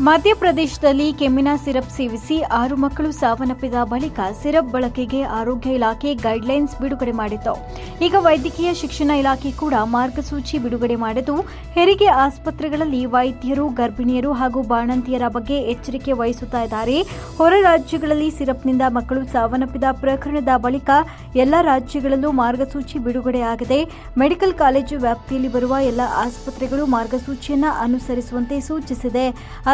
ಮಧ್ಯಪ್ರದೇಶದಲ್ಲಿ ಕೆಮ್ಮಿನ ಸಿರಪ್ ಸೇವಿಸಿ ಆರು ಮಕ್ಕಳು ಸಾವನ್ನಪ್ಪಿದ ಬಳಿಕ ಸಿರಪ್ ಬಳಕೆಗೆ ಆರೋಗ್ಯ ಇಲಾಖೆ ಗೈಡ್ಲೈನ್ಸ್ ಬಿಡುಗಡೆ ಮಾಡಿತ್ತು. ಈಗ ವೈದ್ಯಕೀಯ ಶಿಕ್ಷಣ ಇಲಾಖೆ ಕೂಡ ಮಾರ್ಗಸೂಚಿ ಬಿಡುಗಡೆ ಮಾಡಿದ್ದು, ಹೆರಿಗೆ ಆಸ್ಪತ್ರೆಗಳಲ್ಲಿ ವೈದ್ಯರು, ಗರ್ಭಿಣಿಯರು ಹಾಗೂ ಬಾಣಂತಿಯರ ಬಗ್ಗೆ ಎಚ್ಚರಿಕೆ ವಹಿಸುತ್ತಾ ಇದ್ದಾರೆ. ಹೊರ ರಾಜ್ಯಗಳಲ್ಲಿ ಸಿರಪ್ನಿಂದ ಮಕ್ಕಳು ಸಾವನ್ನಪ್ಪಿದ ಪ್ರಕರಣದ ಬಳಿಕ ಎಲ್ಲ ರಾಜ್ಯಗಳಲ್ಲೂ ಮಾರ್ಗಸೂಚಿ ಬಿಡುಗಡೆಯಾಗಿದೆ ಮೆಡಿಕಲ್ ಕಾಲೇಜು ವ್ಯಾಪ್ತಿಯಲ್ಲಿ ಬರುವ ಎಲ್ಲ ಆಸ್ಪತ್ರೆಗಳು ಮಾರ್ಗಸೂಚಿಯನ್ನು ಅನುಸರಿಸುವಂತೆ ಸೂಚಿಸಿದೆ.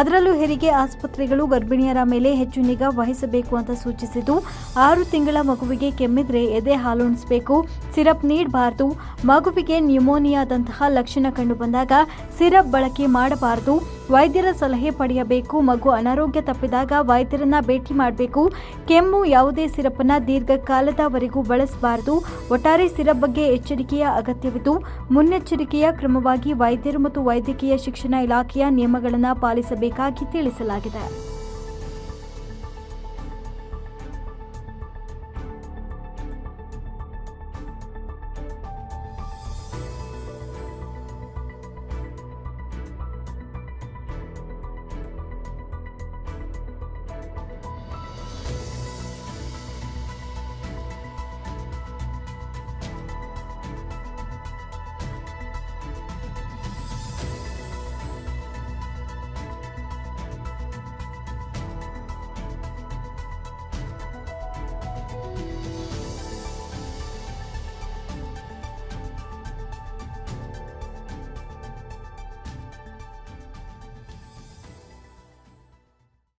ಅದರಲ್ಲೂ ಹೆರಿಗೆ ಆಸ್ಪತ್ರೆಗಳು ಗರ್ಭಿಣಿಯರ ಮೇಲೆ ಹೆಚ್ಚು ನಿಗಾ ವಹಿಸಬೇಕು ಅಂತ ಸೂಚಿಸಿದ್ದು, ಆರು ತಿಂಗಳ ಮಗುವಿಗೆ ಕೆಮ್ಮಿದ್ರೆ ಎದೆ ಹಾಲುಣಿಸಬೇಕು, ಸಿರಪ್ ನೀಡಬಾರದು, ಮಗುವಿಗೆ ನ್ಯೂಮೋನಿಯಾದಂತಹ ಲಕ್ಷಣ ಕಂಡುಬಂದಾಗ ಸಿರಪ್ ಬಳಕೆ ಮಾಡಬಾರದು ವೈದ್ಯರ ಸಲಹೆ ಪಡೆಯಬೇಕು. ಮಗು ಅನಾರೋಗ್ಯ ತಪ್ಪಿದಾಗ ವೈದ್ಯರನ್ನ ಭೇಟಿ ಮಾಡಬೇಕು. ಕೆಮ್ಮು ಯಾವುದೇ ಸಿರಪನ್ನು ದೀರ್ಘಕಾಲದವರೆಗೂ ಬಳಸಬಾರದು. ಒಟ್ಟಾರೆ ಸಿರಪ್ ಬಗ್ಗೆ ಎಚ್ಚರಿಕೆಯ ಅಗತ್ಯವಿದ್ದು, ಮುನ್ನೆಚ್ಚರಿಕೆಯ ಕ್ರಮವಾಗಿ ವೈದ್ಯರು ಮತ್ತು ವೈದ್ಯಕೀಯ ಶಿಕ್ಷಣ ಇಲಾಖೆಯ ನಿಯಮಗಳನ್ನು ಪಾಲಿಸಬೇಕಾಗಿ ತಿಳಿಸಲಾಗಿದೆ.